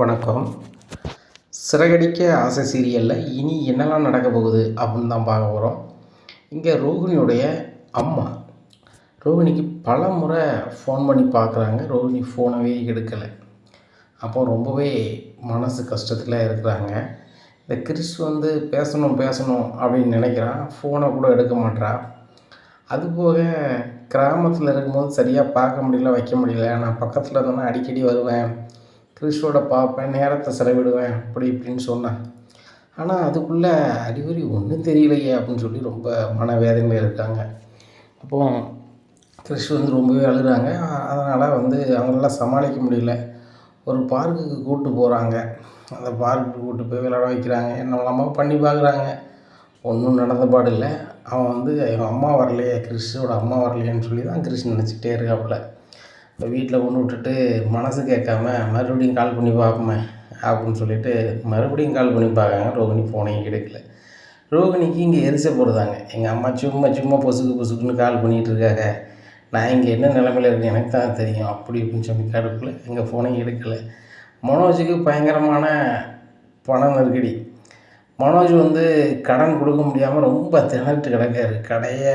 வணக்கம். சிறகடிக்க ஆசை சீரியலில் இனி என்னெல்லாம் நடக்க போகுது அப்படின்னு தான் பார்க்க போகிறோம் இங்கே ரோகிணியுடைய அம்மா. ரோகிணிக்கு பல முறை ஃபோன் பண்ணி பார்க்குறாங்க. ரோகிணி ஃபோனவே எடுக்கலை. அப்போ ரொம்பவே மனசு கஷ்டத்தில் இருக்கிறாங்க. இந்த கிறிஸ் வந்து பேசணும் பேசணும் அப்படின்னு நினைக்கிறான். ஃபோனை கூட எடுக்க மாட்றா. அதுபோக கிராமத்தில் இருக்கும்போது சரியாக பார்க்க முடியல வைக்க முடியல. நான் பக்கத்தில் இருந்தேன்னா அடிக்கடி வருவேன். கிறிஷோட பார்ப்பேன் நேரத்தை செலவிடுவேன் அப்படி இப்படின்னு சொன்னேன். ஆனால் அதுக்குள்ளே அறிகுறி ஒன்றும் தெரியலையே அப்படின்னு சொல்லி ரொம்ப மனவேதனையில் இருக்காங்க. அப்போ கிறிஷ் வந்து ரொம்பவே அழுகிறாங்க. அதனால் வந்து அவங்களால சமாளிக்க முடியல. ஒரு பார்க்குக்கு கூப்பிட்டு போகிறாங்க அந்த பார்க்குக்கு கூப்பிட்டு போய் விளையாட வைக்கிறாங்க. என்னெல்லாமோ பண்ணி பார்க்குறாங்க. ஒன்றும் நடந்த பாடு இல்லை. அவன் வந்து எங்கள் அம்மா வரலையே கிறிஸ்டோட அம்மா வரலையேன்னு சொல்லி தான் கிறிஷ் நினச்சிக்கிட்டே இருக்காப்புல. இப்போ வீட்டில் கொண்டு விட்டுட்டு மனசு கேட்காம மறுபடியும் கால் பண்ணி பார்ப்போமே அப்படின்னு சொல்லிட்டு மறுபடியும் கால் பண்ணி பார்க்காங்க. ரோகிணி ஃபோனையும் கிடைக்கல ரோகிணிக்கு இங்கே எரிச்ச போடுதாங்க. எங்கள் அம்மா சும்மா சும்மா பொசுக்கு பொசுக்குன்னு கால் பண்ணிகிட்டு இருக்காங்க. நான் இங்கே என்ன நிலமையில இருக்கேன் எனக்கு தான் தெரியும். அப்படி இப்படின்னு சொல்லி கடுப்பில் எங்கள் ஃபோனையும் எடுக்கலை. மனோஜுக்கு பயங்கரமான பண நெருக்கடி. மனோஜ் வந்து கடன் கொடுக்க முடியாமல் ரொம்ப திணறிட்டு கிடக்காரு. கடையை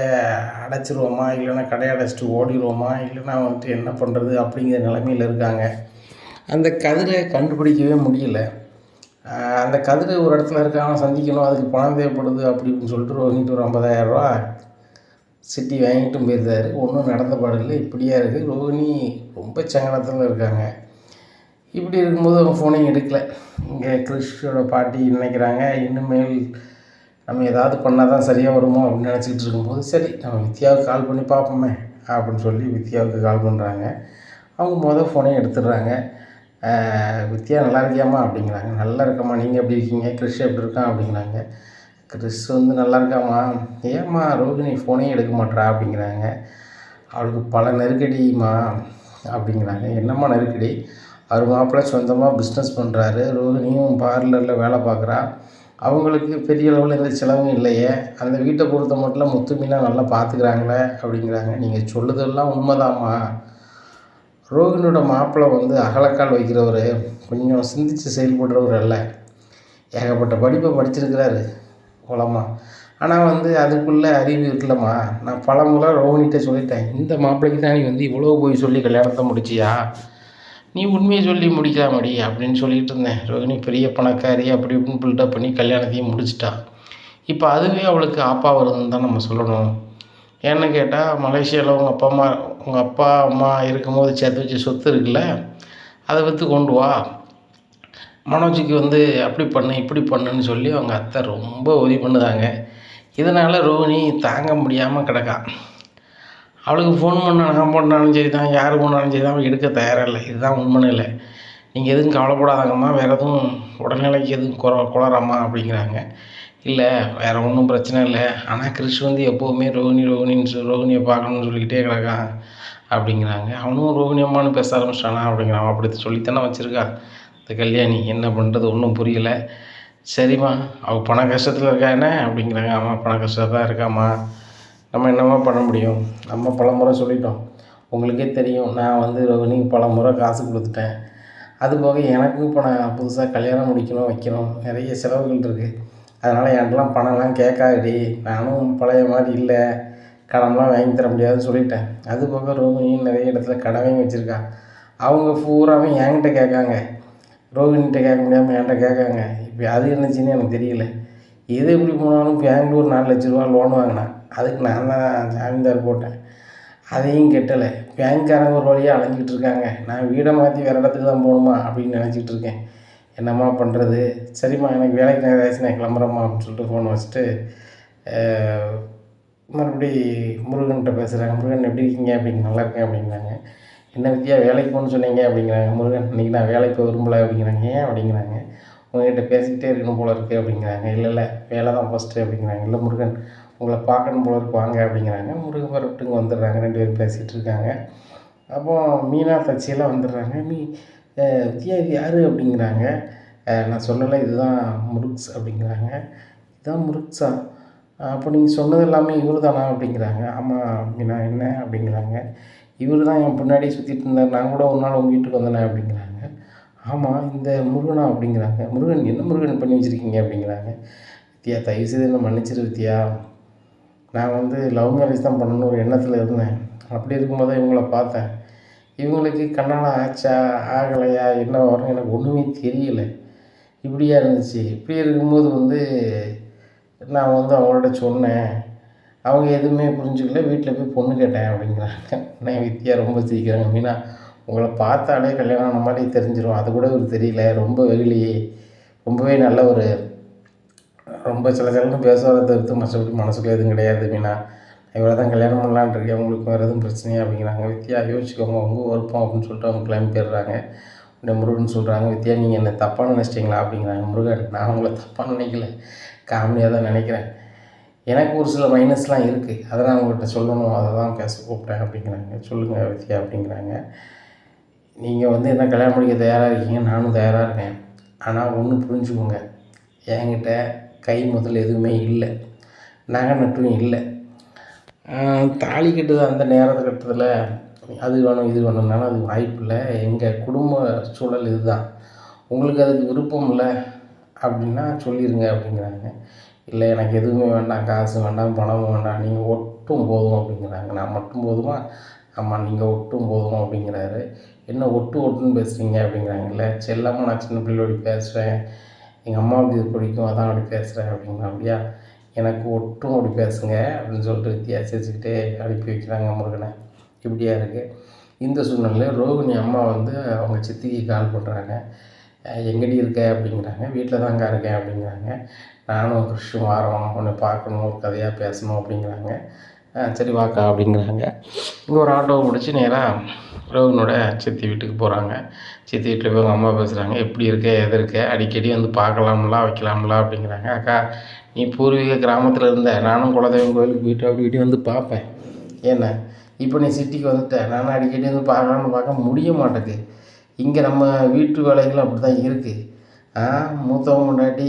அடைச்சிருவோமா இல்லைன்னா கடையை அடைச்சிட்டு ஓடிடுவோமா இல்லைன்னா வந்துட்டு என்ன பண்ணுறது அப்படிங்கிற நிலமையில் இருக்காங்க. அந்த கதிரை கண்டுபிடிக்கவே முடியல. அந்த கதிரை ஒரு இடத்துல இருக்கான சந்திக்கணும் அதுக்கு பணம் தேவைப்படுது அப்படி இப்படின்னு சொல்லிட்டு வாங்கிட்டு ஒரு ஐம்பதாயிரரூவா சிட்டி வாங்கிட்டும் போயிருந்தார். ஒன்றும் நடந்த பாடில்லை இப்படியா இருக்குது ரோஹிணி ரொம்ப சங்கடத்தில் இருக்காங்க. இப்படி இருக்கும்போது அவங்க ஃபோனையும் எடுக்கலை. இங்கே கிறிஷோட பாட்டி நினைக்கிறாங்க இனிமேல் நம்ம ஏதாவது பண்ணால் தான் சரியாக வருமோ? அப்படின்னு நினச்சிக்கிட்டு இருக்கும்போது சரி நம்ம வித்யாவுக்கு கால் பண்ணி பார்ப்போமே அப்படின்னு சொல்லி வித்யாவுக்கு கால் பண்ணுறாங்க அவங்க மொதல் ஃபோனையும் எடுத்துடுறாங்க. வித்யா நல்லா இருக்கியாம்மா? அப்படிங்கிறாங்க. நல்லா இருக்கம்மா. நீங்கள் எப்படி இருக்கீங்க? கிறிஷ் எப்படி இருக்கான்? அப்படிங்கிறாங்க. கிறிஸ் வந்து நல்லா இருக்காம்மா. ஏம்மா ரோஹிணி ஃபோனையும் எடுக்க மாட்றா? அப்படிங்கிறாங்க. அவளுக்கு பல நெருக்கடிம்மா. அப்படிங்கிறாங்க. என்னம்மா நெருக்கடி? அவர் மாப்பிள்ளை சொந்தமாக பிஸ்னஸ் பண்ணுறாரு ரோகிணியும் பார்லரில் வேலை பார்க்குறா. அவங்களுக்கு பெரிய அளவில் எந்த செலவும் இல்லையே. அந்த வீட்டை பொறுத்த மட்டும் முத்துமீனா நல்லா பார்த்துக்கிறாங்களே அப்படிங்கிறாங்க. நீங்கள் சொல்லுதெல்லாம் உண்மைதாம்மா. ரோகிணியோட மாப்பிள்ளை வந்து அகலக்கால் வைக்கிறவர். கொஞ்சம் சிந்தித்து செயல்படுறவர் அல்ல. ஏகப்பட்ட படிப்பை படிச்சிருக்கிறாரு. குளமா ஆனால் வந்து அதுக்குள்ளே அறிவு இருக்கலம்மா நான் பல முறை ரோஹினிகிட்ட சொல்லிட்டேன். இந்த மாப்பிள்ளைக்கு தான் நீ வந்து இவ்வளோ போய் சொல்லி கல்யாணத்தை முடிச்சியா? நீ உண்மையை சொல்லி முடிக்காமடி அப்படின்னு சொல்லிட்டு இருந்தேன் ரோகிணி பெரிய பணக்காரி அப்படி இப்படின்னு பில்டப் பண்ணி கல்யாணத்தையும் முடிச்சிட்டா. இப்போ அதுவே அவளுக்கு ஆப்பா வருதுன்னு தான் நம்ம சொல்லணும். ஏன்னு கேட்டால் மலேசியாவில் உங்கள் அப்பா அம்மா உங்கள் அப்பா அம்மா இருக்கும்போது சேர்த்து வச்சு சொத்து இருக்குல்ல அதை விற்று கொண்டு வா. மனோஜுக்கு வந்து அப்படி பண்ணு இப்படி பண்ணுன்னு சொல்லி அவங்க அத்தை ரொம்ப உதவி பண்ணுதாங்க. இதனால் ரோஹிணி தாங்க முடியாமல் கிடக்கா. அவளுக்கு ஃபோன் பண்ண நான் பண்ணாலும் சரி தான் யார் பண்ணாலும் சரி தான் அவள் எடுக்க தயாராக இல்லை இதுதான் உண்மை இல்லை. நீங்கள் எதுவும் கவலைப்படாதங்கம்மா வேறு எதுவும் உடல்நிலைக்கு எதுவும் குற குளறாமா அப்படிங்கிறாங்க. இல்லை வேறு ஒன்றும் பிரச்சனை இல்லை. ஆனால் கிறிஷ் வந்து எப்போவுமே ரோகிணி ரோகிணின்னு சொல்லி ரோகிணியை பார்க்கணும்னு சொல்லிக்கிட்டே கிடக்கான் அப்படிங்கிறாங்க. அவனும் ரோகிணி அம்மான்னு பேச ஆரம்பிச்சிட்டானா அப்படிங்கிறான் அப்படி சொல்லித்தானே வச்சுருக்கா. இந்த கல்யாணி என்ன பண்ணுறது ஒன்றும் புரியல. சரிம்மா அவள் பண கஷ்டத்தில் இருக்கா என்ன? அப்படிங்கிறாங்க. ஆமாம் பண கஷ்டத்தில் தான் இருக்காம்மா. நம்ம என்னம்மா பண்ண முடியும்? நம்ம பல முறை சொல்லிட்டோம். உங்களுக்கே தெரியும் நான் வந்து ரோகிணிக்கு பல முறை காசு கொடுத்துட்டேன். அது போக எனக்கும் இப்போ நான் புதுசாக கல்யாணம் முடிக்கணும் வைக்கணும் நிறைய செலவுகள் இருக்குது அதனால் என்கிட்டலாம் பணம்லாம் கேட்காதடி. நானும் பழைய மாதிரி இல்லை. கடன்லாம் வாங்கி தர முடியாதுன்னு சொல்லிட்டேன். அது போக ரோகிணியும் நிறைய இடத்துல கடனையும் வாங்கி வச்சுருக்கா. அவங்க பூராவே என்கிட்ட கேட்காங்க. ரோகிணிகிட்ட கேட்க முடியாமல் என்கிட்ட கேட்காங்க. இப்போ அது இருந்துச்சுன்னு எனக்கு தெரியல. எது எப்படி போனாலும் பெங்களூர் நாலு லட்ச ரூபா லோன் வாங்கினேன். அதுக்கு நான் தான் ஜாமீன்தார் போட்டேன். அதையும் கெட்டலை. பேங்க்காரங்க ஒரு வழியாக அலைஞ்சிக்கிட்டு இருக்காங்க. நான் வீடை மாற்றி வேறு இடத்துக்கு தான் போகணுமா அப்படின்னு நினச்சிக்கிட்டு இருக்கேன். என்னம்மா பண்ணுறது சரிம்மா எனக்கு வேலைக்கு நேரம் ஆயிடுச்சு நான் கிளம்புறேம்மா அப்படின்னு சொல்லிட்டு ஃபோன் வச்சுட்டு மறுபடி முருகன்கிட்ட பேசுகிறாங்க முருகன் எப்படி இருக்கீங்க? அப்படிங்க நல்லா இருக்கேன் அப்படிங்கிறாங்க. என்ன வித்தியா வேலைக்கு போகணும்னு சொன்னீங்க? அப்படிங்கிறாங்க. முருகன் இன்றைக்கி நான் வேலைக்கு போக விரும்பலை அப்படிங்கிறாங்க. ஏன்? அப்படிங்கிறாங்க. உங்ககிட்ட பேசிக்கிட்டே இருக்கணும் போல இருக்குது அப்படிங்கிறாங்க. இல்லை இல்லை வேலை தான் ஃபஸ்ட்டு அப்படிங்கிறாங்க. இல்லை முருகன் உங்களை பார்க்கணும் போல இருக்கு வாங்க அப்படிங்கிறாங்க. முருகன் பரப்பிட்டு வந்துடுறாங்க. ரெண்டு பேரும் பேசிகிட்டு இருக்காங்க. அப்போ மீனா தச்சியெல்லாம் வந்துடுறாங்க. மீ வித்யா இது யார் அப்படிங்கிறாங்க. நான் சொல்லலை இதுதான் முருக்ஸ் அப்படிங்கிறாங்க. இதுதான் முருக்ஸா? அப்போ நீங்கள் சொன்னது எல்லாமே இவர் தானா அப்படிங்கிறாங்க. ஆமாம் மீனா என்ன அப்படிங்கிறாங்க. இவர் தான் என் பின்னாடி சுற்றிட்டு இருந்தார். நான் கூட ஒரு நாள் உங்கள் வீட்டுக்கு வந்தேனே அப்படிங்கிறாங்க. ஆமாம் இந்த முருகனா அப்படிங்கிறாங்க. முருகன் என்ன முருகன் பண்ணி வச்சுருக்கீங்க அப்படிங்கிறாங்க. வித்யா தயவு செய்து என்ன மன்னிச்சிரு வித்யா நான் வந்து லவ் மேரேஜ் தான் பண்ணணும்னு ஒரு எண்ணத்தில் இருந்தேன். அப்படி இருக்கும்போது தான் இவங்கள பார்த்தேன். இவங்களுக்கு கல்யாணம் ஆச்சா ஆகலையா என்ன வரும் எனக்கு ஒன்றுமே தெரியல. இப்படியா இருந்துச்சு. இப்படி இருக்கும்போது வந்து நான் வந்து அவங்கள்ட்ட சொன்னேன். அவங்க எதுவுமே புரிஞ்சுக்கல. வீட்டில் போய் பொண்ணு கேட்டேன் அப்படிங்கிறாங்க. நான் வித்யா ரொம்ப சிரிக்கிறாங்க மீனா உங்களை பார்த்தாலே கல்யாணம் ஆன மாதிரி தெரிஞ்சிடும் அது கூட ஒரு தெரியல. ரொம்ப வெகுளி. ரொம்பவே நல்ல ஒரு ரொம்ப சில சிலன்னு பேசுவதை தவிர்த்து மற்றபடி மனசுக்குள்ள எதுவும் கிடையாது மீனா இவ்வளோ தான் கல்யாணம் பண்ணலான்னு இருக்கேன் உங்களுக்கு வேறு எதுவும் பிரச்சனையா அப்படிங்கிறாங்க. வித்யா யோசிச்சுக்கோங்க உங்கள் விருப்பம் அப்படின்னு சொல்லிட்டு அவங்க கிளம்பி போயிடுறாங்க. உடனே முருகன் சொல்கிறாங்க வித்யா நீங்கள் என்ன தப்பாக நினச்சிட்டிங்களா அப்படிங்கிறாங்க. முருகன் நான் உங்களை தப்பாக நினைக்கல. காமெடியாக தான் நினைக்கிறேன். எனக்கு ஒரு சில மைனஸ்லாம் இருக்குது அதை நான் உங்கள்கிட்ட சொல்லணும். அதை தான் பேச கூப்பிட்டேன் அப்படிங்கிறாங்க. சொல்லுங்கள் வித்யா அப்படிங்கிறாங்க. நீங்கள் வந்து என்ன கல்யாணம் பண்ணிக்க தயாராக இருக்கீங்க? நானும் தயாராக இருக்கேன். ஆனால் ஒன்று புரிஞ்சுக்கோங்க. என்கிட்ட கை முதல் எதுவுமே இல்லை. நகை நட்டும் இல்லை. தாலி கட்டுது அந்த நேரத்தை கட்டுறதுல அது வேணும் இது வேணும்னாலும் அது வாய்ப்பு இல்லை. எங்கள் குடும்ப சூழல் இதுதான். உங்களுக்கு அதுக்கு விருப்பம் இல்லை அப்படின்னா சொல்லிடுங்க அப்படிங்கிறாங்க. இல்லை எனக்கு எதுவுமே வேண்டாம் காசு வேண்டாம் பணமும் வேண்டாம் நீங்கள் ஒட்டும் போதும் அப்படிங்கிறாங்க. நான் மட்டும் போதுமா? ஆமாம் நீங்கள் ஒட்டும் போதும் அப்படிங்கிறாரு. என்ன ஒட்டு ஒட்டுன்னு பேசுகிறீங்க அப்படிங்கிறாங்கல்ல. செல்லாமல் நான் சின்ன பிள்ளையோடி பேசுகிறேன் எங்கள் அம்மாவுக்கு இது பிடிக்கும் அதான் அப்படி பேசுகிறேன் அப்படிங்களா அப்படியா எனக்கு ஒட்டும் அப்படி பேசுங்க அப்படின்னு சொல்லிட்டு வித்தியாசிச்சுக்கிட்டே அனுப்பி வைக்கிறாங்க முருகனை. இப்படியா இருக்குது இந்த சூழ்நிலையில் ரோகிணி அம்மா வந்து அவங்க சித்திக்கு கால் பண்ணுறாங்க எங்கடி இருக்க? அப்படிங்கிறாங்க. வீட்டில் தாங்க இருக்கேன் அப்படிங்கிறாங்க. நானும் கிருஷ்ணன் வாரம் உன்னை பார்க்கணும் ஒரு கதையாக பேசணும் அப்படிங்கிறாங்க. சரி வாக்கா அப்படிங்கிறாங்க. இங்கே ஒரு ஆட்டோவை பிடிச்சி நேராக ரோகனோட சித்தி வீட்டுக்கு போகிறாங்க சித்தி வீட்டில் போய் அவங்க அம்மா பேசுகிறாங்க எப்படி இருக்க? எது இருக்க? அடிக்கடி வந்து பார்க்கலாம்ல வைக்கலாம்லா? அப்படிங்கிறாங்க. அக்கா நீ பூர்வீக கிராமத்தில் இருந்த நானும் குலதெய்வம் கோயிலுக்கு போயிட்டு அப்படி இப்படி வந்து பார்ப்பேன். ஏன்னா இப்போ நீ சிட்டிக்கு வந்துட்டேன் நானும் அடிக்கடி வந்து பார்க்கலாம்னு பார்க்க முடிய மாட்டேங்குது. இங்கே நம்ம வீட்டு வேலைகளும் அப்படி தான் இருக்குது மூத்தவங்க முன்னாடி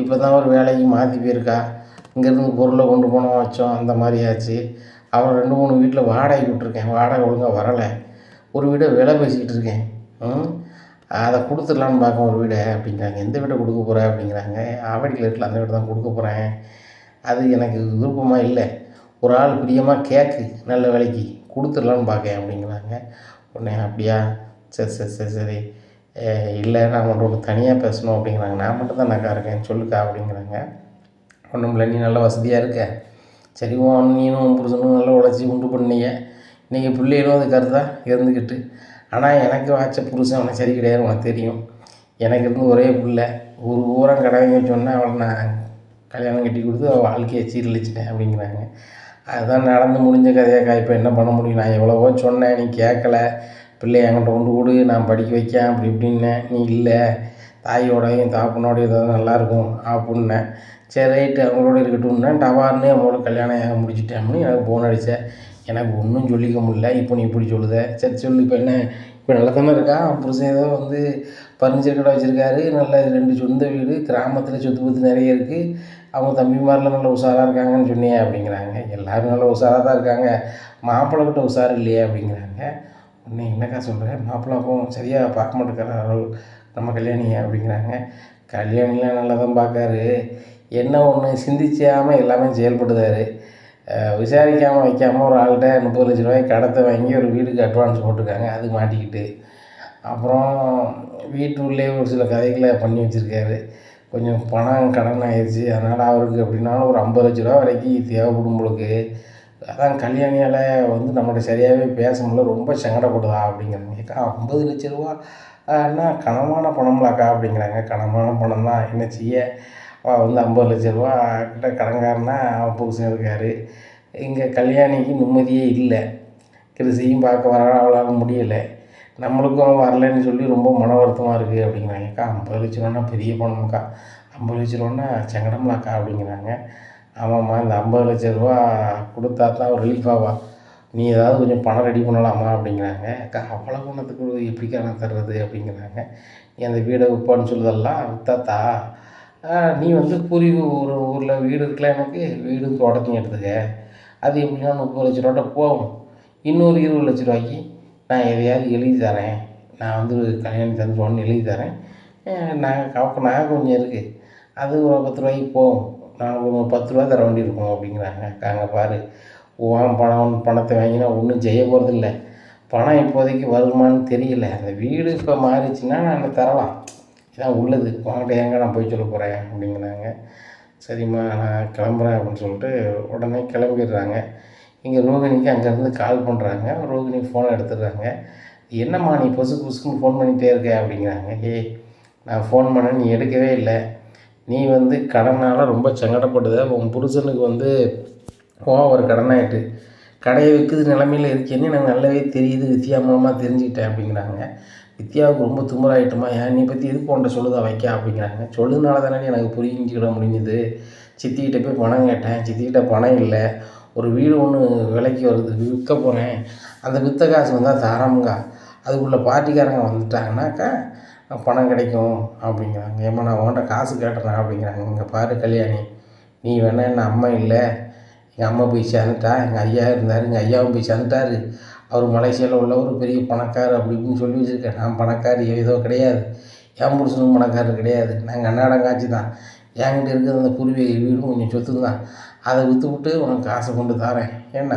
இப்போ தான் ஒரு வேலைக்கு மாற்றி போயிருக்கா. இங்கேருந்து பொருளை கொண்டு போனோம் வச்சோம் அந்த மாதிரி ஆச்சு. அவன் ரெண்டு மூணு வீட்டில் வாடகைக்கு விட்ருக்கேன் வாடகை ஒழுங்காக வரலை. ஒரு வீடை விலை பேசிக்கிட்டு இருக்கேன். அதை கொடுத்துடலான்னு பார்க்க ஒரு வீடை. அப்படிங்கிறாங்க. எந்த வீட்டை கொடுக்க போகிற அப்படிங்கிறாங்க. ஆவடியில் இருக்கல அந்த வீடு தான் கொடுக்க போகிறேன் அது எனக்கு விருப்பமாக இல்லை. ஒரு ஆள் பிரியமாக கேட்கு நல்ல விலைக்கு கொடுத்துடலான்னு பார்க்கேன் அப்படிங்கிறாங்க. உடனே அப்படியா? சரி சரி சரி சரி. இல்லை நான் மட்டும் ஒன்று தனியாக பேசணும். அப்படிங்கிறாங்க. நான் மட்டும் தான் நக்கா இருக்கேன். சொல்லுக்கா. அப்படிங்கிறாங்க. ஒன்றும் இல்லை நீ நல்லா வசதியாக இருக்க. சரி உன் நீனும் புருஷனும் நல்லா உழைச்சி உண்டு பண்ணீங்க இன்றைக்கி பிள்ளைகளும் அது கருத்தாக இருந்துக்கிட்டு. ஆனால் எனக்கு வாச்ச புருஷன் அவனை சரி கிடையாது உனக்கு தெரியும். எனக்கு இருந்து ஒரே பிள்ளை. ஒரு ஊரம் கடமைங்க சொன்னால் அவளை நான் கல்யாணம் கட்டி கொடுத்து அவள் வாழ்க்கையை சீரழிச்சிட்டேன் அப்படிங்கிறாங்க. அதுதான் நடந்து முடிஞ்ச கதையாக்கா. இப்போ என்ன பண்ண முடியும்? நான் எவ்வளவோ சொன்னேன் நீ கேட்கல. பிள்ளை என்கிட்ட கொண்டு கொடு நான் படிக்க வைக்கேன் அப்படி இப்படின்னேன் நீ இல்லை. தாயோடையும் தாப்பனோடையும் ஏதாவது நல்லாயிருக்கும் அப்படின்னேன் சரி ரைட்டு அவங்களோட இருக்கட்டும்னா. டவார்னு அவங்களோட கல்யாணம் முடிச்சிட்டேன் அப்படின்னு எனக்கு ஃபோன் அடித்தேன் எனக்கு ஒன்றும் சொல்லிக்க முடியல. இப்போ நீ இப்படி சொல்லுத. சரி சொல்லு. இப்போ என்ன? இப்போ நல்லா தானே இருக்கா? புருஷன் ஏதோ வந்து பர்னிச்சர் கடை வச்சுருக்காரு. நல்ல ரெண்டு சொந்த வீடு. கிராமத்தில் சொத்து பத்து நிறைய இருக்குது அவங்க தம்பிமாரெலாம் நல்லா உஷாராக இருக்காங்கன்னு சொன்னியே அப்படிங்கிறாங்க. எல்லோரும் நல்லா உஷாராக தான் இருக்காங்க. மாப்பிள்ளை கிட்ட உஷார் இல்லையே அப்படிங்கிறாங்க. உடனே என்னக்கா சொல்கிறேன் மாப்பிள்ளாக்கும் சரியாக பார்க்க மாட்டேங்கிறாரு. நம்ம கல்யாணியை அப்படிங்கிறாங்க. கல்யாணிலாம் நல்லா தான் பார்க்காரு. என்ன ஒன்று சிந்திச்சாமல் எல்லாமே செயல்படுதார் விசாரிக்காமல் வைக்காமல் ஒரு ஆள்கிட்ட முப்பது லட்ச ரூபாய்க்கு கடத்தை வாங்கி ஒரு வீட்டுக்கு அட்வான்ஸ் போட்டிருக்காங்க. அது மாட்டிக்கிட்டு. அப்புறம் வீட்டுள்ளே ஒரு சில கதைகளை பண்ணி வச்சுருக்காரு. கொஞ்சம் பணம் கடன் ஆயிடுச்சு அதனால் அவருக்கு எப்படின்னாலும் ஒரு ஐம்பது லட்ச ரூபா வரைக்கும் தேவைப்படும் பொழுது அதான் கல்யாணியால் வந்து நம்மகிட்ட சரியாகவே பேச முடியல. ரொம்ப சங்கடப்படுதா அப்படிங்கிறாங்க. ஏக்கா ஐம்பது லட்ச ரூபா என்ன கனமான பணம்லாக்கா அப்படிங்கிறாங்க. கனமான பணம் தான் என்ன செய்ய? அவன் வந்து ஐம்பது லட்ச ரூபா கிட்ட கடன்காரனா அவன் புருஷன் இருக்கார். இங்கே கல்யாணிக்கு நிம்மதியே இல்லை. கிருஷியும் பார்க்க வர அவளால் முடியலை. நம்மளுக்கும் வரலைன்னு சொல்லி ரொம்ப மன வருத்தமாக இருக்குது அப்படிங்கிறாங்க. அக்கா ஐம்பது லட்ச ரூபான்னா பெரிய பணம்க்கா ஐம்பது லட்ச ரூபான்னா சங்கடம்லாக்கா அப்படிங்கிறாங்க. ஆமாம்மா இந்த ஐம்பது லட்ச ரூபா கொடுத்தா தான் ஒரு ரிலீஃப் ஆவா? நீ ஏதாவது கொஞ்சம் பணம் ரெடி பண்ணலாமா அப்படிங்கிறாங்க. அக்கா அவ்வளோ பணத்துக்கு எப்படிக்கா நான் தர்றது அப்படிங்கிறாங்க. நீ அந்த வீடை விற்பான்னு சொல்லுதெல்லாம் வித்தாத்தா? நீ வந்து புரிவு ஊர் ஊரில் வீடு இருக்குல்ல எனக்கு? வீடும் தோட்டத்தையும் எடுத்துக்க. அது எப்படின்னா முப்பது லட்ச ரூபாட்ட போகும். இன்னொரு இருபது லட்ச ரூபாய்க்கு நான் எதையாவது எழுதி தரேன். நான் வந்து கல்யாணம் தந்துடுவோன்னு எழுதி தரேன். நாங்கள் கவக்க நகை கொஞ்சம் இருக்குது அது ஒரு பத்து ரூபாய்க்கு போகும். நான் ஒரு பத்து ரூபா தர வேண்டியிருக்கும் அப்படிங்கிறாங்க. அங்கே பாரு. உன் பணம் பணத்தை வாங்கினா ஒன்றும் செய்ய போகிறதில்ல பணம் இப்போதைக்கு வருமானு தெரியல. அந்த வீடு இப்போ மாறிச்சுன்னா நான் தரலாம். இதான் உள்ளது. உங்கள்கிட்ட எங்கே நான் போய் சொல்ல போகிறேன் அப்படிங்கிறாங்க. சரிம்மா நான் கிளம்புறேன் அப்படின்னு சொல்லிட்டு உடனே கிளம்பிடுறாங்க. இங்கே ரோகிணிக்கு அங்கேருந்து கால் பண்ணுறாங்க ரோகிணி ஃபோனை எடுத்துடுறாங்க. என்னம்மா நீ பொசு பொசுக்குன்னு ஃபோன் பண்ணிகிட்டே இருக்க? அப்படிங்கிறாங்க. ஏய் நான் ஃபோன் பண்ண நீ எடுக்கவே இல்லை. நீ வந்து கடனால் ரொம்ப சங்கடப்படுத. உன் புருஷனுக்கு வந்து ஓவர் கடனாயிட்டு. கடையை விற்குது நிலமையில் இருக்கேன்னு எனக்கு நல்லாவே தெரியுது. வித்தியாசமாக தெரிஞ்சுக்கிட்டேன். அப்படிங்கிறாங்க. வித்யாவுக்கு ரொம்ப தும்பராயிட்டுமா ஏன் நீ பற்றி எதுக்கு உன்ட்ட சொல்லுதா வைக்க? அப்படிங்கிறாங்க. சொல்லுனால தானே எனக்கு புரிஞ்சுக்கிட முடிஞ்சுது. சித்திக்கிட்ட போய் பணம் கேட்டேன். சித்திக்கிட்ட பணம் இல்லை. ஒரு வீடு ஒன்று விலைக்கு வருது. விற்க போகிறேன் அந்த விற்ற காசு வந்தால் தரமுங்க அதுக்குள்ளே பார்ட்டிக்காரங்க வந்துட்டாங்கனாக்கா பணம் கிடைக்கும் அப்படிங்கிறாங்க. ஏம்மா நான் உன்ட்ட காசு கேட்டுறேன் அப்படிங்கிறாங்க. இங்கே பாரு கல்யாணி. நீ வேணா என்ன அம்மா இல்லை? எங்கள் அம்மா போய் சேர்ந்துட்டா? எங்கள் ஐயா இருந்தார். எங்கள் ஐயாவும் போய் சேர்ந்துட்டாரு. அவர் மலேசியாவில் உள்ள ஒரு பெரிய பணக்கார் அப்படி இப்படின்னு சொல்லி வச்சுருக்கேன் நான் பணக்கார் ஏதோ கிடையாது. என் புருஷனும் பணக்காரர் கிடையாது. நாங்கள் அன்னாடம் காட்சி தான். என்கிட்ட இருக்கிற அந்த பூர்வீக வீடும் கொஞ்சம் சொத்து தான். அதை விற்று விட்டு உனக்கு காசை கொண்டு தரேன். என்ன?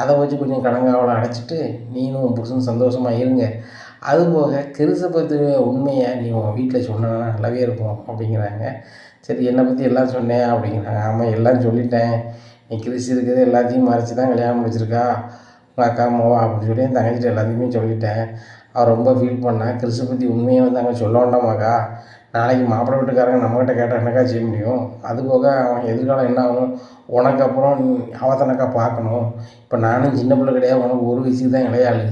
அதை வச்சு கொஞ்சம் கடங்காவலை அடைச்சிட்டு நீனும் உன் புருஷனும் சந்தோஷமாக இருங்க. அதுபோக கிறிஸ்த பற்றி உண்மையை நீ உன் வீட்டில் சொன்னா நல்லாவே இருக்கும் அப்படிங்கிறாங்க. சரி என்னை பற்றி எல்லாம் சொன்னேன் அப்படிங்கிறாங்க. ஆமாம் எல்லாம் சொல்லிட்டேன். நீ கிருஷி இருக்கிறது எல்லாத்தையும் மறைச்சி தான் கல்யாணம் முடிச்சிருக்கா. உங்கள் அக்கா அம்மாவா அப்படின்னு சொல்லி என் தங்கச்சிட்ட எல்லாத்தையுமே சொல்லிட்டேன். அவள் ரொம்ப ஃபீல் பண்ணேன் கிறிஸ்து பற்றி உண்மையை வந்து அங்கே சொல்ல வேண்டாமாக்கா நாளைக்கு மாப்பிள்ளை வீட்டுக்காரங்க நம்மக்கிட்ட கேட்டால் என்னக்கா செய்ய முடியும்? அது போக அவன் எதிர்காலம் என்ன ஆகும்? உனக்கு அப்புறம் நீ அவள் தானக்கா பார்க்கணும். இப்போ நானும் சின்ன பிள்ளை கிடையாது உனக்கு ஒரு வயசுக்கு தான் இளையாளு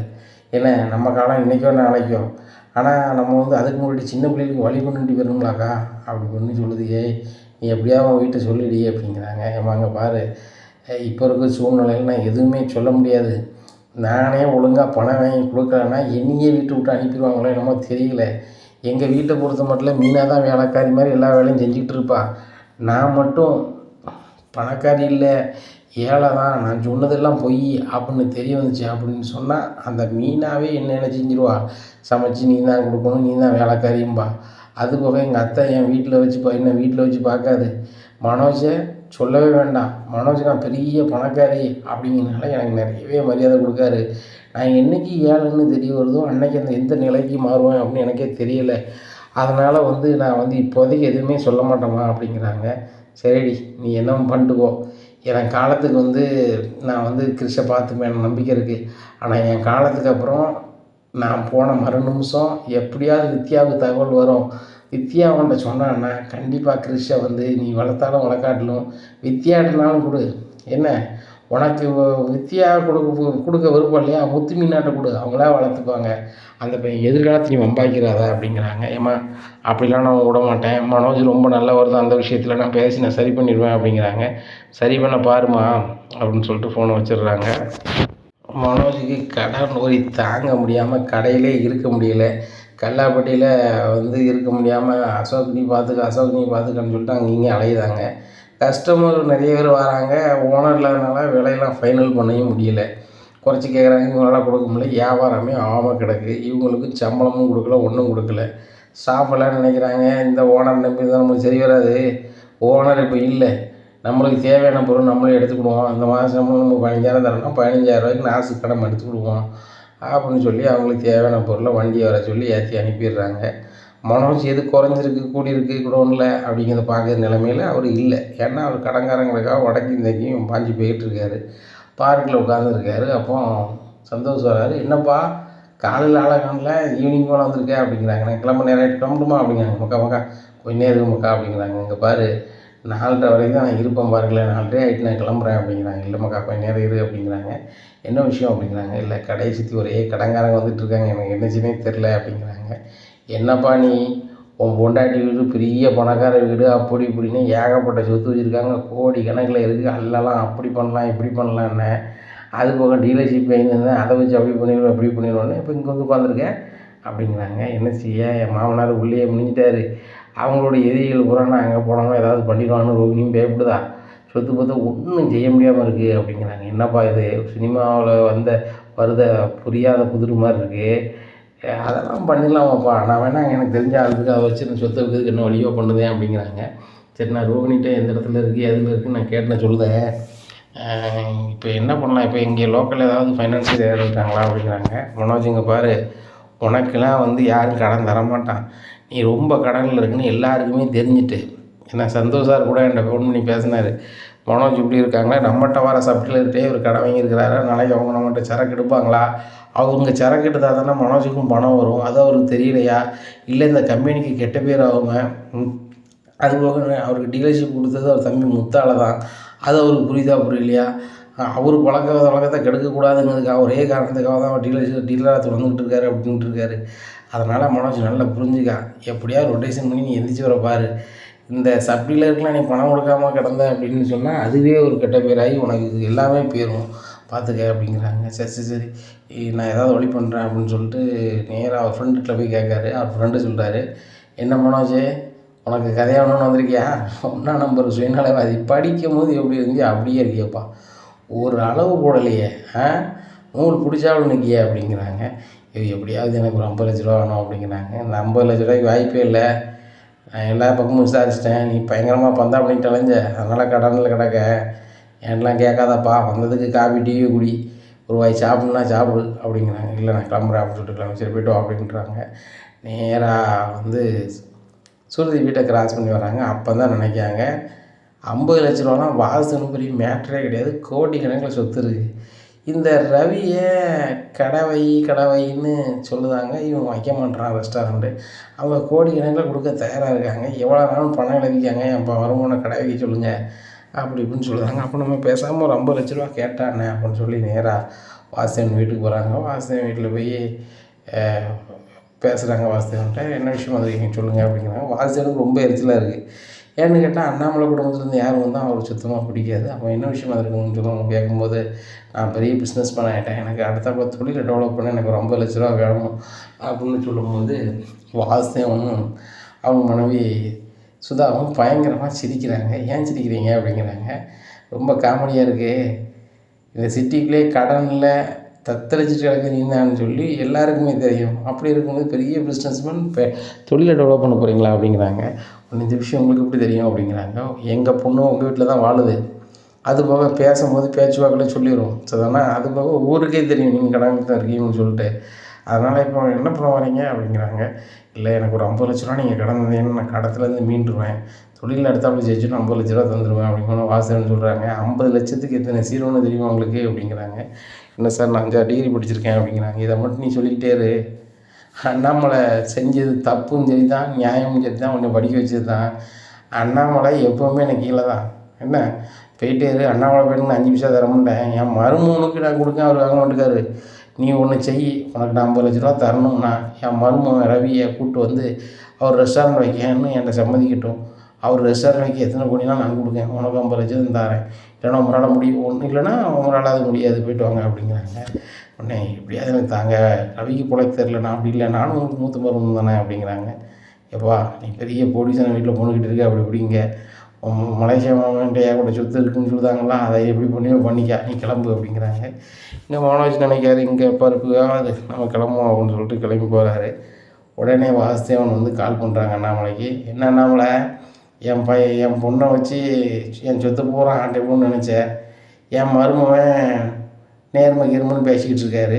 என்ன நம்ம காலம் இன்றைக்கோ நாளைக்கோ? ஆனால் நம்ம வந்து அதுக்கு முன்னாடி சின்ன பிள்ளைகளுக்கு வழி பண்ணிட்டு போயிருங்களாக்கா அப்படி பண்ணி சொல்லுது ஏய் நீ எப்படியா உன் வீட்டை சொல்லிடி அப்படிங்கிறாங்க. ஏமாங்க பாரு. இப்போ இருக்கிற சூழ்நிலையில் நான் எதுவுமே சொல்ல முடியாது. நானே ஒழுங்காக பணம் வாங்கி கொடுக்கலன்னா என்னையே வீட்டை விட்டு அனுப்பிடுவாங்களோ என்னமோ தெரியல. எங்கள் வீட்டை பொறுத்த மட்டும் மீனாக தான் வேலைக்காரி மாதிரி எல்லா வேலையும் செஞ்சுக்கிட்டு இருப்பா. நான் மட்டும் பணக்காரி இல்லை ஏழை தான் நான் சொன்னதெல்லாம் பொய் அப்படின்னு தெரிய வந்துச்சு அப்படின்னு சொன்னால் அந்த மீனாவே என்ன என்ன செஞ்சிருவா. சமைச்சு நீ தான் கொடுக்கணும் நீ தான் வேலைக்காரியும்பா. அது போக எங்கள் அத்தை என் வீட்டில் வச்சு பா என்ன வீட்டில் வச்சு பார்க்காது. மனோஜை சொல்லவே வேண்டாம். மனோஜ் நான் பெரிய பணக்காரி அப்படிங்கிறனால எனக்கு நிறையவே மரியாதை கொடுக்காரு. நான் என்றைக்கு ஏழைன்னு தெரிய வருதோ அன்னைக்கு அந்த எந்த நிலைக்கு மாறுவேன் அப்படின்னு எனக்கே தெரியலை. அதனால் வந்து நான் வந்து இப்போதைக்கு எதுவுமே சொல்ல மாட்டேம்மா அப்படிங்கிறாங்க. சரிடி நீ என்ன பண்ணிட்டுக்கோ. என் காலத்துக்கு வந்து நான் வந்து கிறிஷை பார்த்துப்பேன் எனக்கு நம்பிக்கை இருக்குது ஆனால் என் காலத்துக்கு அப்புறம் நான் போன மறு நிமிஷம் எப்படியாவது வித்யாவுக்கு தகவல் வரும். வித்யா அவன்கிட்ட சொன்னான்னா கண்டிப்பாக கிறிஷை வந்து நீ வளர்த்தாலும் வளர்க்காட்டிலும் வித்யாட்டினாலும் கொடு. என்ன? உனக்கு வித்தியா வித்யா கொடுக்க கொடுக்க விருப்பம் இல்லையா? முத்து மீனாட்ட கொடு. அவங்களா வளர்த்துப்பாங்க. அந்த பையன் எதிர்காலத்தை நீ வம்பாய்க்கிறாத அப்படிங்கிறாங்க. ஏம்மா அப்படிலாம் நான் விட மாட்டேன். மனோஜ் ரொம்ப நல்லவர் தான். அந்த விஷயத்தில் நான் பேசி நான் சரி பண்ணிடுவேன் அப்படிங்கிறாங்க. சரி பண்ண பாருமா அப்படின்னு சொல்லிட்டு ஃபோனை வச்சிடுறாங்க. மனோஜுக்கு கடன் நோய் தாங்க முடியாமல் கடையிலே இருக்க முடியல. கல்லாப்பட்டியில் வந்து இருக்க முடியாமல் அசோக் நீ பார்த்துக்க அசோக் நீ பார்த்துக்கன்னு சொல்லிட்டு அங்கே இங்கே அலையுதாங்க கஸ்டமர் நிறைய பேர் வராங்க. ஓனர் இல்லாதனால விலையெல்லாம் ஃபைனல் பண்ணவும் முடியல. குறைச்சி கேட்குறாங்க இவங்களால கொடுக்க முடியல. வியாபாரமே ஆமாம் கிடக்கு. இவங்களுக்கு சம்பளமும் கொடுக்கல ஒன்றும் கொடுக்கல. ஸ்டாஃப் எல்லாம் நினைக்கிறாங்க இந்த ஓனர் நம்பி தான் நமக்கு சரி வராது. ஓனர் இப்போ இல்லை. நம்மளுக்கு தேவையான பொருள் நம்மளே எடுத்துக்கிடுவோம். அந்த மாதம் சம்பளம் நம்ம பதினஞ்சாயிரம் தரணும் பதினஞ்சாயிரம் ரூபாய்க்கு நாசு கடன் எடுத்துக்கிடுவோம். அப்படின்னு சொல்லி அவங்களுக்கு தேவையான பொருளை வண்டியை வர சொல்லி ஏற்றி அனுப்பிடுறாங்க. மனோஜ் எது குறைஞ்சிருக்கு கூடியிருக்கு குடோனில் அப்படிங்கிறத பார்க்குற நிலமையில அவர் இல்லை. ஏன்னா அவர் கடன்காரங்களுக்காக வடக்கு இந்தக்கையும் பாஞ்சு போயிட்டு இருக்காரு. பார்க்கில் உட்காந்துருக்காரு அப்போ சந்தோஷம் வராரு. என்னப்பா காலையில் ஆளாகல ஈவினிங் போல வந்திருக்கேன் அப்படிங்கிறாங்க. நான் கிளம்ப நேரம் கிளம்பணுமா அப்படிங்கிறாங்க. மக்கா மக்கா கொஞ்ச நேரம் மக்கா அப்படிங்கிறாங்க. இங்கே பாரு நாலரை வரைக்கும் தான் நான் இருப்பேன் பாருங்களேன். நாலரை ஆகிட்டு நான் கிளம்புறேன் அப்படிங்கிறாங்க. இல்லை மக்கா கொஞ்ச நேரம் இரு அப்படிங்கிறாங்க. என்ன விஷயம் அப்படிங்கிறாங்க. இல்லை கடையை சுற்றி ஒரே கடன்காரங்க வந்துட்டு இருக்காங்க. எனக்கு என்ன செய்யனே தெரில அப்படிங்கிறாங்க. என்னப்பா நீ? உன் பொண்டாட்டி வீடு பெரிய பணக்கார வீடு. அப்படி இப்படின்னு ஏகப்பட்ட சொத்து வச்சுருக்காங்க. கோடி கணக்கில் இருக்குது அல்லலாம் அப்படி பண்ணலாம் இப்படி பண்ணலான்னு அது போக டீலர்ஷிப் வாங்கியிருந்தேன் அதை வச்சு அப்படி பண்ணிடுவேன் அப்படி பண்ணிடுவோன்னு இப்போ இங்கே வந்து உட்காந்துருக்கேன் அப்படிங்கிறாங்க. என்ன செய்ய? என் மாமனார் உள்ளே முடிஞ்சிட்டாரு அவங்களுடைய எதிரிகள் உரானா அங்கே போனாலும் ஏதாவது பண்ணிடுவான்னு ரோகிணியும் பயப்படுதா? சொத்து பத்து ஒன்றும் செய்ய முடியாமல் இருக்குது அப்படிங்கிறாங்க. என்னப்பா இது? சினிமாவில் வந்த வருத புரியாத புதிர் மாதிரி இருக்குது அதெல்லாம் பண்ணிடலாமாப்பா? நான் வேணால் எனக்கு தெரிஞ்ச ஆளுக்கு அதை வச்சு நான் சொத்தை வைக்கிறதுக்கு என்ன வழியோ பண்ணுதேன் அப்படிங்கிறாங்க. சரி நான் ரோகிணிகிட்ட எந்த இடத்துல இருக்குது எதில் இருக்குதுன்னு நான் கேட்டேன் சொல்லுதேன் இப்போ என்ன பண்ணலாம்? இப்போ இங்கே லோக்கல் ஏதாவது ஃபைனான்சியல் யாரும் இருக்காங்களா அப்படிங்கிறாங்க. மனோஜ் இங்கே பாரு உனக்கெல்லாம் வந்து யாரும் கடன் தரமாட்டான். நீ ரொம்ப கடனில் இருக்குன்னு எல்லாருக்குமே தெரிஞ்சுட்டு. ஏன்னா சந்தோஷ் சார் கூட என்கிட்ட ஃபோன் பண்ணி பேசினார். மனோஜ் இப்படி இருக்காங்களா? நம்மகிட்ட வர சப்ளையர்கிட்டே ஒரு கடை வாங்கியிருக்கிறாரு. நாளைக்கு அவங்க நம்மகிட்ட சரக்கு எடுப்பாங்களா? அவங்க சரக்கு எடுத்தால் தானே மனோஜுக்கும் பணம் வரும். அது அவருக்கு தெரியலையா? இல்லை இந்த கம்பெனிக்கு கெட்ட பேர் ஆகுங்க. அது போக அவருக்கு டீலர்ஷிப் கொடுத்தது அவர் தம்பி முத்தால தான். அது அவருக்கு புரியுதா புரியலையா? அவர் பழக்க வழக்கத்தை கெடுக்கக்கூடாதுங்கிறதுக்காக ஒரே காரணத்துக்காக தான் அவர் டீலர்ஷிப் டீலராக தொடர்ந்துட்டு இருக்காரு அப்படின்ட்டு இருக்காரு. அதனால் மனோஜ் நல்லா புரிஞ்சுக்கா. எப்படியா ரொட்டேஷன் பண்ணி நீ எந்திரிச்சு வர பாரு. இந்த சப் டீலருக்குலாம் நீ பணம் கொடுக்காம கிடந்த அப்படின்னு சொன்னால் அதுவே ஒரு கெட்ட பேராகி உனக்கு இது எல்லாமே போயிடும் பார்த்துக்க அப்படிங்கிறாங்க. சரி சரி சரி. நான் ஏதாவது வழி பண்ணுறேன் அப்படின்னு சொல்லிட்டு நேராக அவர் ஃப்ரெண்டுகிட்ட போய் கேட்காரு. அவர் ஃப்ரெண்டு சொல்கிறாரு என்ன மனோஜ் உனக்கு கதையாகணும்னு வந்திருக்கியா? ஒன்றா நம்பர் சுயநலவாதி படிக்கும் போது எப்படி இருந்துச்சு அப்படியே இருக்கியப்பா. ஒரு அளவு போடலையே ஆ? நூல் பிடிச்சாலும் நிற்கிய அப்படிங்கிறாங்க. இது எப்படியாவது எனக்கு ஒரு ஐம்பது லட்ச ரூபா வேணும் அப்படிங்கிறாங்க. இந்த ஐம்பது லட்ச ரூபாய்க்கு வாய்ப்பே இல்லை. நான் எல்லா பக்கமும் விசாரிச்சிட்டேன். நீ பயங்கரமாக பந்தா பண்ணிட்டு அலைஞ்ச. அதனால் கடனில் கிடக்க என்லாம் கேட்காதப்பா. வந்ததுக்கு காபி டீ குடி. ஒரு வாய் சாப்பிட்னா சாப்பிடு அப்படிங்கிறாங்க. இல்லை நான் கிளம்புறேன் அப்படின்னு சொல்லிட்டு கிளம்பி சரி போய்ட்டு அப்படின்றாங்க. நேராக வந்து சுருதி வீட்டை கிராஸ் பண்ணி வராங்க அப்போ தான் நினைக்காங்க ஐம்பது லட்ச ரூபாலாம் வாசனும் பெரிய மேட்ரே கிடையாது. கோடி கணக்கில் சொத்து இருக்குது இந்த ரவியை கடவை கடவைன்னு சொல்லுதாங்க. இவன் வைக்க மாட்டான் ரெஸ்டாரண்ட்டு அவங்க கோடி கணக்கில் கொடுக்க தயாராக இருக்காங்க. எவ்வளோ நாளும் பணம் இழவிக்காங்க என் ப- வருமானம் கடை வைக்க சொல்லுங்கள் அப்படி இப்படின்னு சொல்லுறாங்க அப்போ நம்ம பேசாமல் ஒரு ஐம்பது லட்ச ரூபா கேட்டானே அப்படின்னு சொல்லி நேராக வாசன் வீட்டுக்கு போகிறாங்க வாசன் வீட்டில் போய் பேசுகிறாங்க வாசுதேவன்ட்ட. என்ன விஷயம் வந்துருக்கீங்க சொல்லுங்கள் அப்படிங்கிறாங்க. வாசுதேவனுக்கு ரொம்ப எரிச்சலாக இருக்குது ஏன்னு கேட்டால் அண்ணாமலை குடும்பத்துலேருந்து யாரும் வந்தால் அவருக்கு சுத்தமாக பிடிக்காது. அப்போ என்ன விஷயமா இருக்குன்னு சொல்லுவாங்க கேட்கும்போது நான் பெரிய பிஸ்னஸ் பண்ண ஆகிட்டேன் எனக்கு அடுத்த தொழிலை டெவலப் பண்ண. எனக்கு ஒரு ஐம்பது லட்ச ரூபா வேணும். அப்படின்னு சொல்லும்போது வாசுதேவனும் அவங்க மனைவி சுதாவும் பயங்கரமாக சிரிக்கிறாங்க. ஏன் சிரிக்கிறீங்க? அப்படிங்கிறாங்க. ரொம்ப காமெடியாக இருக்குது இந்த சிட்டிக்குள்ளே கடனில் தத்தளிச்சிட்டு கிடக்கு என்னன்னு சொல்லி எல்லாருக்குமே தெரியும். அப்படி இருக்கும்போது பெரிய பிஸ்னஸ்மேன் இப்போ தொழிலை டெவலப் பண்ண போகிறீங்களா அப்படிங்கிறாங்க. ஒன்று இந்த விஷயம் உங்களுக்கு எப்படி தெரியும்? அப்படிங்கிறாங்க. எங்கள் பொண்ணு உங்கள் வீட்டில் தான் வாழுது. அது போக பேசும்போது பேச்சுவாக்கில் சொல்லிடுவோம் சரிதானா? அது போக ஊருக்கே தெரியும். நீங்கள் கடன் தான் இருக்கீங்கன்னு சொல்லிட்டு. அதனால் இப்போ என்ன பண்ண வரீங்க அப்படிங்கிறாங்க. இல்லை எனக்கு ஒரு ஐம்பது லட்ச ரூபா நீங்கள் கடன் நான் கடத்துலேருந்து மீண்டுருவேன். தொழிலில் அடுத்தாப்புல ஜெயிச்சுட்டு ஐம்பது லட்ச ரூபா தந்துடுவேன் அப்படின்னு வாசகன்னு சொல்கிறாங்க ஐம்பது லட்சத்துக்கு எத்தனை சீரோன்னு தெரியுமா உங்களுக்கு? அப்படிங்கிறாங்க. என்ன சார் நான் அஞ்சாறு டிகிரி படிச்சிருக்கேன் அப்படிங்கிறாங்க. இதை மட்டும் நீ சொல்லிக்கிட்டே இரு. அண்ணாமலை செஞ்சது தப்பும் சரி தான் நியாயமும் சரி தான் உன்னை படிக்க வச்சது தான் அண்ணாமலை எப்போவுமே எனக்கு கீழே தான். என்ன? போயிட்டே இரு. அண்ணாமலை போயிட்டு அஞ்சு பைசா தர மாட்டேன். என் மருமகனுக்கு நான் கொடுக்க அவர் வாங்க மாட்டேக்காரு நீ ஒன்று செய். உனக்கு நான் ஐம்பது லட்ச ரூபா தரணும்னா என் மருமகன் ரவியை கூப்பிட்டு வந்து அவர் ரெஸ்டாரண்ட் வைக்கன்னு என்கிட்ட சம்மதிக்கட்டும். அவர் ரெஸ்டாரண்ட் வைக்க எத்தனை கோடினா நான் கொடுக்கேன். உனக்கு ஐம்பது லட்சம் தரேன். இல்லைன்னா உங்களால் முடியும் ஒன்றும் இல்லைன்னா உங்களால் அது முடியாது போயிட்டு வாங்க அப்படிங்கிறாங்க. உடனே எப்படியாவது எனக்கு தாங்க ரவிக்கு போல தெரிலண்ணா அப்படி இல்லை நானும் உங்களுக்கு மூத்த மருமகன் தானே அப்படிங்கிறாங்க. எப்பா நீ பெரிய போலீஸான வீட்டில் பொண்ணுக்கிட்டு இருக்க அப்படி இப்படிங்க. உன் மலேசியா மாமன்ட்ட கூட சொத்து இருக்குன்னு சொல்லுதாங்களா? அதை எப்படி பண்ணியோ பண்ணிக்க நீ கிளம்பு அப்படிங்கிறாங்க. இங்கே மனோஜ் நினைக்காரு இங்கே பருப்பு அது நம்ம கிளம்புவோம் அப்படின்னு சொல்லிட்டு கிளம்பி போகிறாரு உடனே வாசுதேவன் வந்து கால் பண்ணுறாங்க அண்ணாமலைக்கு. என்ன அண்ணாமலை? என் பையன் என் பொண்ணை வச்சு என் சொத்து பூரா ஆண்டிப்போன்னு நினச்சேன். என் மருமகன் நேர்மை கிருமன்னு பேசிக்கிட்டு இருக்காரு.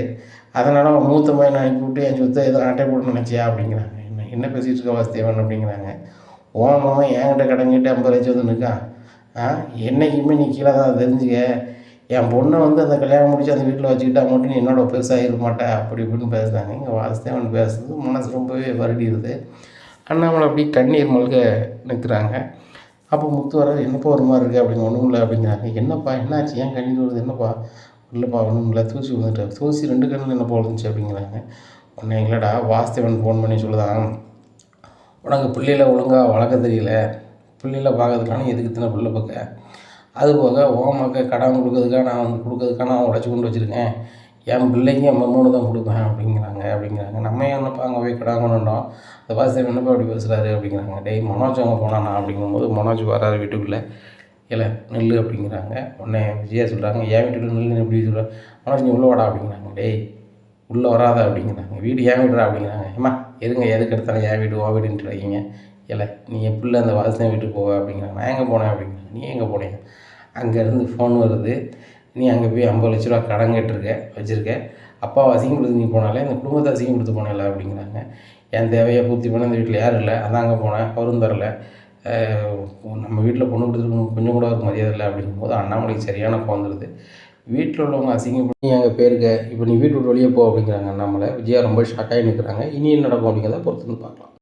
அதனால் அவன் மூத்த பையனை அனுப்பிவிட்டு என் சொத்தை எதுவும் ஆட்டை போட்டு நினச்சியா அப்படிங்கிறாங்க. என்ன என்ன பேசிகிட்டு இருக்க வாசுதேவன் அப்படிங்கிறாங்க. ஓனவன் என்கிட்ட கடங்கிட்டு ஐம்பது லட்சம் வந்து நிற்கான் ஆ என்றைக்குமே நீ கீழே தான் தெரிஞ்சுக்க. என் பொண்ணை வந்து அந்த கல்யாணம் முடிச்சு அந்த வீட்டில் வச்சுக்கிட்டா மட்டும் நீ என்னோட பெருசாக இருக்க மாட்டேன் அப்படி இப்படின்னு பேசுகிறாங்க இங்கே வாசுதேவன் பேசுறது மனசு ரொம்பவே வருடிடுது. அண்ணாமலை அப்படி கண்ணீர் மல்க நிற்கிறாங்க. அப்போ முத்து என்னப்பா ஒரு மாதிரி இருக்குது அப்படின்னு ஒன்றும் இல்லை அப்படிங்கிறாங்க. என்னப்பா என்னாச்சு? ஏன் கண்ணீர் வருது? என்னப்பா? இல்லைப்பா ஒன்றும் இல்லை. தூசி விழுந்துட்டு தூசி ரெண்டு கண்ணில் என்னப்பா விழுந்துச்சு அப்படிங்கிறாங்க. உடனே எங்களடா வாஸ்தவன் ஃபோன் பண்ணி சொல்லுதான். உனக்கு பிள்ளையில ஒழுங்காக வளர்க்க தெரியல. பிள்ளையில பார்க்கறதுக்கான எதுக்கு தின பிள்ளை பார்க்க அது போக ஓமக்க கடன் கொடுக்கறதுக்காக நான் வந்து கொடுக்கறதுக்காக நான் உடச்சி கொண்டு வச்சுருக்கேன். என் பிள்ளைங்க என் தான் கொடுப்பேன் அப்படிங்கிறாங்க அப்படிங்கிறாங்க. நம்ம என்னப்பா அங்கே போய் கடன் அந்த வாசுதேவன் என்னப்பா அப்படி பேசுகிறாரு அப்படிங்கிறாங்க. டேய் மனோஜ் அங்கே போனானா அப்படிங்கும்போது மனோஜ் வராரு வீட்டுக்குள்ளே. இல்லை நெல் அப்படிங்கிறாங்க. உடனே விஜயா சொல்கிறாங்க என் வீட்டுக்குள்ள நெல் எப்படி சொல்கிறாங்க மனோஜ் நீ உள்ளே வாடா அப்படிங்கிறாங்க. டேய் உள்ளே வராத அப்படிங்கிறாங்க. வீடு ஏன் வீடுறா அப்படிங்கிறாங்க. ஏம்மா எதுங்க எதுக்கு எடுத்தாலும் என் வீடு ஓ வீடுன்ட்டு வைங்க இல்லை நீ என் பிள்ளை அந்த வாசனை வீட்டுக்கு போவ அப்படிங்கிறாங்க. நான் எங்கே போனேன்? அப்படிங்கிறாங்க. நீ எங்கே போனீங்க? அங்கேருந்து ஃபோன் வருது. நீ அங்கே போய் ஐம்பது லட்ச ரூபா கடன் கேட்டிருக்க வச்சுருக்க. அப்பாவை அசிங்கப்படுத்தி நீ போனாலே இந்த குடும்பத்தை அசிங்கப்படுத்து போனல அப்படிங்கிறாங்க. என் தேவையை பூர்த்தி பண்ண இந்த வீட்டில் யாரும் இல்லை. அதான் அங்கே போனேன். அவரும் தரல நம்ம வீட்டில் பொண்ணு கொடுத்துருக்கோம் கொஞ்சம் கூட ஒரு மரியாதை இல்லை அப்படிங்கும்போது அண்ணாமலைக்கு சரியான கோவம் வந்துடுது வீட்டில் உள்ளவங்க அசிங்கம் நீ அங்கே போயிருக்க. இப்போ நீ வீட்டு விட்டு வெளியே போ அப்படிங்கிறாங்க அண்ணாமலை. விஜயா ரொம்ப ஷாக்காகி நிற்கிறாங்க இனி என்ன நடக்கும் அப்படிங்கிறத பொறுத்து வந்து பார்க்கலாம்.